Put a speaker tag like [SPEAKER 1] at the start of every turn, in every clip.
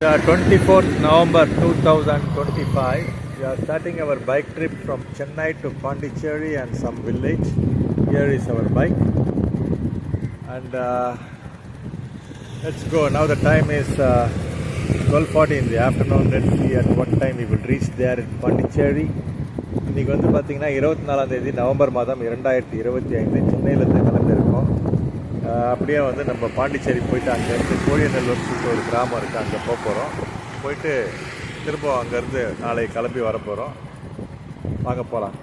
[SPEAKER 1] Uh, 24th November 2025. We are starting our bike trip from Chennai to Pondicherry and some village. Here is our bike. And uh, let's go. Now the time is uh, 12.40 in the afternoon. Let's see at what time we will reach there in Pondicherry. இன்னைக்கு வந்து பார்த்தீங்கன்னா இருபத்தி நாலாம் தேதி November மாதம் இரண்டாயிரத்தி இருபத்தி ஐந்து சென்னையிலேருந்து கிளம்பியிருக்கோம் ஆஹ் அப்படியே வந்து நம்ம பாண்டிச்சேரி போயிட்டு அங்கேருந்து கோழிநல்லூர் சொல்லிட்டு ஒரு கிராமம் இருக்குது அங்கே போக போகிறோம் போயிட்டு திரும்ப அங்கேருந்து நாளைக்கு கிளம்பி வர போகிறோம் வாங்க போகலாம்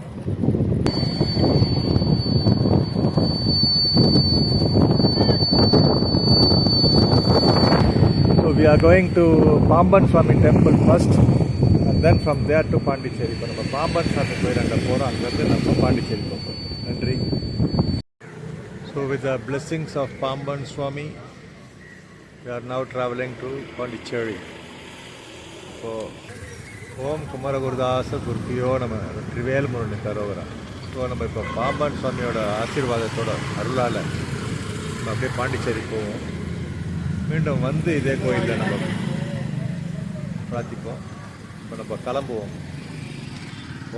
[SPEAKER 1] So we going going Pamban Pamban Swami temple first and then from there to Pondicherry இப்போ நம்ம பாம்பன் சாமி கோயில் அங்கே போகிறோம் அங்கேருந்து நம்ம பாண்டிச்சேரி போகிறோம் நன்றி. So with the blessings of Pamban Swami, we are now traveling to Pondicherry. So, ஓம் குமரகுருதாச குருப்பியோ நம்ம ட்ரிவேல் முருகன் கரோகரா ஸோ நம்ம இப்போ பாம்பன் சுவாமியோட ஆசீர்வாதத்தோட அருளால் நம்ம அப்படியே பாண்டிச்சேரி போவோம். மீண்டும் வந்து இதே கோயிலில் நம்ம பிரார்த்திப்போம். இப்போ நம்ம கிளம்புவோம்.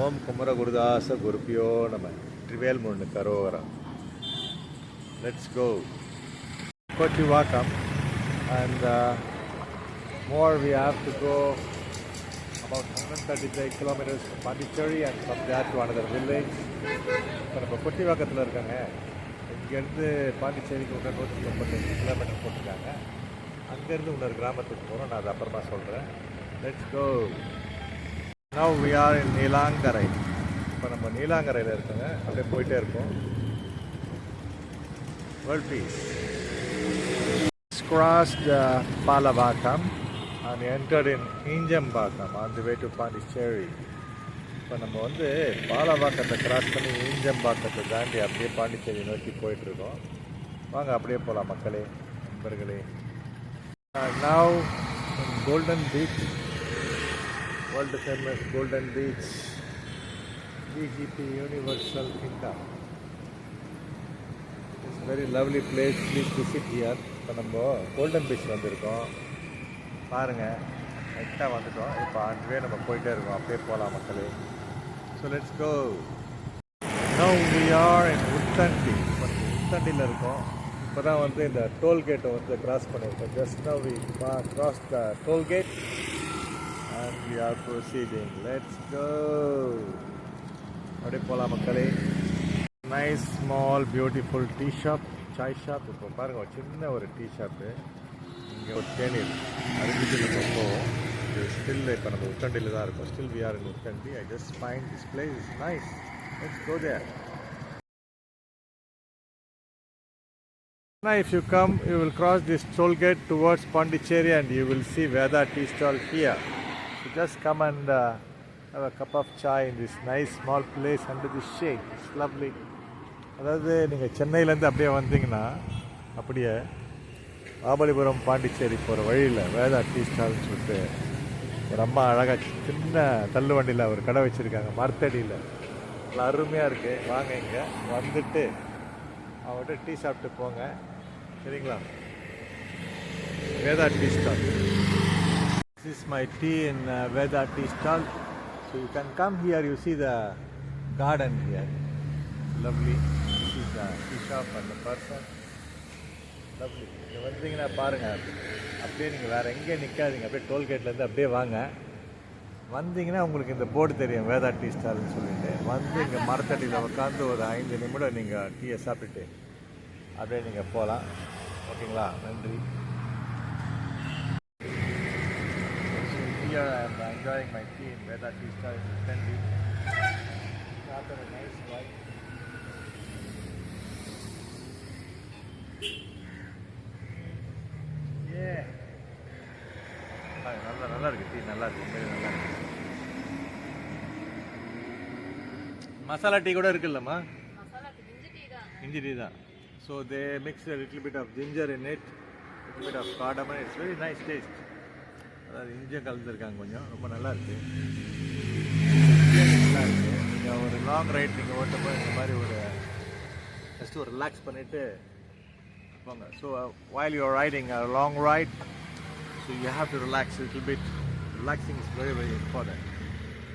[SPEAKER 1] ஓம் குமரகுருதாச குருப்பியோ நம்ம ட்ரிவேல் Murugan கரோகரா let's go. Kotiwakam and uh, more we have to go about 135 kilometers to Pondicherry and from there to another village. இப்போ நம்ம கொட்டிவாக்கத்தில் இருக்காங்க. இங்கேருந்து பாண்டிச்சேரிக்கு ஒரு நூற்றி முப்பத்தஞ்சு கிலோமீட்டர் போட்டிருக்காங்க. அங்கேருந்து இன்னொரு கிராமத்துக்கு போகிறோம் நான் அது அப்புறமா சொல்கிறேன் let's go now we are in Neelankarai இப்போ நம்ம நீலாங்கரையில் இருக்கோங்க. அப்படியே போயிட்டே இருக்கோம். World peace. Crossed uh, Palavakam and entered in Injambakam on the way to Pondicherry. இப்போ நம்ம வந்து பாலவாக்கத்தை கிராஸ் பண்ணி ஈஞ்சம்பாக்கத்தை தாண்டி அப்படியே பாண்டிச்சேரி நோக்கி போயிட்டுருக்கோம் வாங்க அப்படியே போகலாம் மக்களே நண்பர்களே now golden beach world famous golden beach VGP universal kingdom very lovely place please visit here இப்போ நம்ம கோல்டன் பீச் வந்திருக்கோம். பாருங்கள் கரெக்டாக வந்துட்டோம். இப்போ அதுவே நம்ம போயிட்டே இருக்கோம். அப்படியே போகலாம் மக்களே. So let's go now we are in Uthandi இப்போ உத்தண்டியில் இருக்கோம். இப்போ தான் வந்து இந்த டோல்கேட்டை வந்து கிராஸ் பண்ணியிருக்கோம். Just now we cross the toll gate and we are proceeding let's go அப்படியே போகலாம் மக்களே. Nice small beautiful tea shop chai shop இப்போ பாருங்க ஒரு சின்ன ஒரு டீ ஷாப்பு இங்கே ஒரு தேநீர் அருகில் நம்ம போவோம் இது ஸ்டில் இப்போ நம்ம உத்தண்டியில் தான் இருக்கும் still we are in Uthandi I just fine this place is nice let's go there Now if you come, you will cross this toll gate towards Pondicherry and you will see Veda tea stall here. So just come and uh, have a cup of chai in this nice small place under the shade. It's lovely. அதாவது நீங்கள் சென்னையிலேருந்து அப்படியே வந்தீங்கன்னா அப்படியே ஆபலிபுரம் பாண்டிச்சேரி போகிற வழியில் Veda tea ஸ்டால்னு சொல்லிட்டு ஒரு அம்மா அழகாக சின்ன தள்ளு வண்டியில் ஒரு கடை வச்சுருக்காங்க மரத்தடியில். நல்லா அருமையாக இருக்குது வாங்க இங்கே. வந்துட்டு அவங்கள்ட்ட டீ சாப்பிட்டு போங்க. சரிங்களா? Vedha tea stall. This is my tea in Vedha tea stall. So you can come here you see the the garden here. Lovely. This is the அந்த பர்சன் லவ்லி இங்கே வந்தீங்கன்னா பாருங்கள் அப்படியே நீங்கள் வேறு எங்கேயும் நிற்காதீங்க அப்படியே டோல்கேட்லேருந்து அப்படியே வாங்க. வந்தீங்கன்னா உங்களுக்கு இந்த போர்டு தெரியும். வேதா டீ ஸ்டால்னு சொல்லிட்டு. வந்து இங்கே மரத்தடியில் உட்காந்து ஒரு ஐந்து நிமிடம் நீங்கள் டீயை சாப்பிட்டுட்டு அப்படியே நீங்கள் போகலாம் ஓகேங்களா? நன்றி. So here I am enjoying my tea in Veda Tea Stall in Fendi. After a nice ride. Yeah. ஆ, நல்லா நல்லா இருக்கு டீ நல்லா இருக்கு உண்மையிலே நல்லா இருக்கு மசாலா டீ கூட இருக்குல்லம்மா இஞ்சி டீ தான். So they mix little bit of ginger in it little bit of cardamom it's very nice taste அதாவது இஞ்சியும் கலந்துருக்காங்க கொஞ்சம். ரொம்ப நல்லா இருக்கு. நல்லா இருக்கு. நீங்கள் ஒரு லாங் ரைட் நீங்கள் ஓட்டப்போ இந்த மாதிரி ஒரு ஜஸ்ட் ஒரு ரிலாக்ஸ் பண்ணிவிட்டு போங்க so while you are riding a long ride So you have to relax a little bit. Relaxing is very, very important.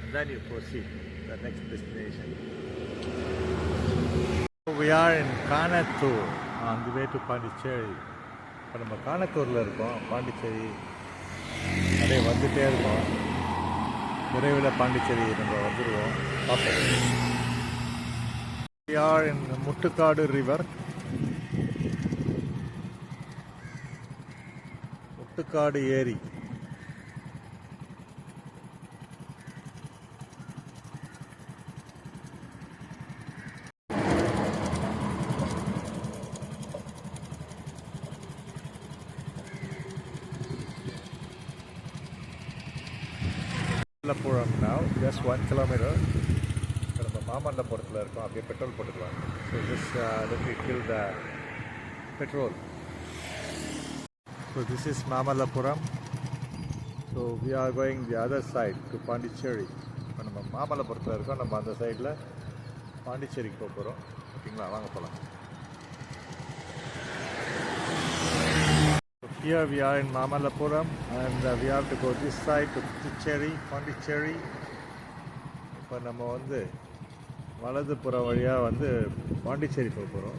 [SPEAKER 1] And then you proceed to the next destination. So we are in Kanathur on the way to Pondicherry. இப்போ நம்ம கானத்தூரில் இருக்கோம் பாண்டிச்சேரி அப்படியே வந்துட்டே இருக்கோம் விரைவில் பாண்டிச்சேரி நம்ம வந்துடுவோம் பார்ப்போம் We are in Muttukadu river Attukadu ஏரி. Mallapuram now just one kilometre இப்போ நம்ம மாமல்லபுரத்தில் இருக்கோம். அப்படியே பெட்ரோல் போட்டுக்கலாம். So just let fill the petrol so this is Mamallapuram so we are going the other side to Pondicherry இப்போ நம்ம மாமல்லபுரத்தில் இருக்கோம். நம்ம அந்த சைடில் பாண்டிச்சேரிக்கு போக போகிறோம் ஓகேங்களா? வாங்க போகலாம் Here we are in Mamallapuram and uh, we have to go this side to Puducherry, Pondicherry. இப்போ நம்ம வந்து வலதுபுற வழியாக வந்து பாண்டிச்சேரி போக போகிறோம்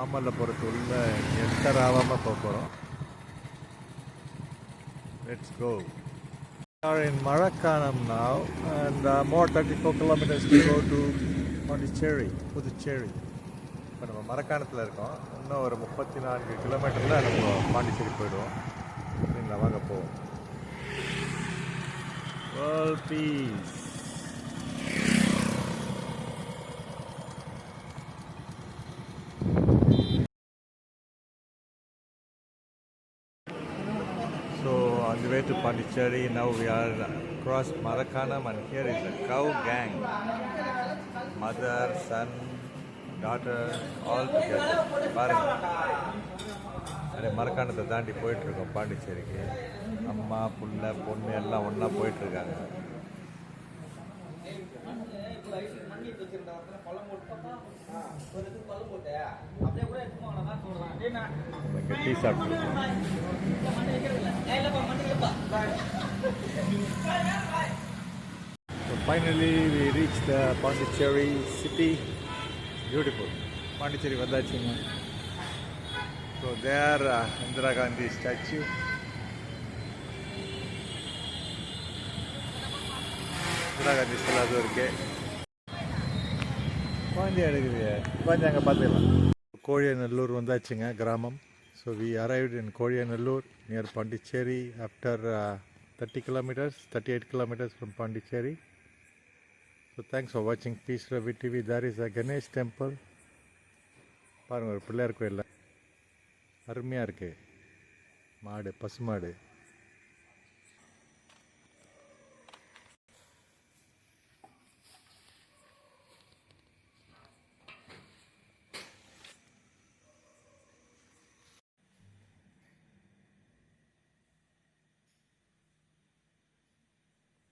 [SPEAKER 1] மாமல்லபுரத்து உள்ள என்டர் ஆகாமல் போக போகிறோம் let's go are in Marakanam now and uh, more 34 kilometers to go to Pondicherry, Puducherry. இப்போ நம்ம மரக்காணத்தில் இருக்கோம். இன்னும் ஒரு முப்பத்தி நான்கு கிலோமீட்டரில் நம்ம பாண்டிச்சேரி போயிடுவோம். சரிங்களா வாங்க போவோம். World peace So on the way to Pondicherry, now we are across Marakanam and here is a cow gang. Mother, son, daughter, all together. பாருங்க அப்படியே மரக்காணத்தை தாண்டி போயிட்டு இருக்கோம் பாண்டிச்சேரிக்கு அம்மா புள்ள பொண்ணு எல்லாம் ஒன்றா போயிட்டு இருக்காங்க நம்ம இங்கே tea சாப்பிட்டுருக்கோம் finally we reach the Pondicherry city beautiful Pondicherry வந்தாச்சுங்க so there Indira Gandhi statue Indira Gandhi ஸ்டெல்லாம் அது இருக்கு குழந்தைய எடுக்குது குழந்தை அங்கே பார்த்துக்கலாம் கோழியநல்லூர் வந்தாச்சுங்க கிராமம் so we arrived in Kozhiyanallur near Pondicherry after thirty kilometres thirty eight kilometres from Pondicherry so thanks for வாட்சிங் peace Ravi TV there is a Ganesh temple பாருங்கள் ஒரு பிள்ளையார் கோயிலில். அருமையாக இருக்குது மாடு பசுமாடு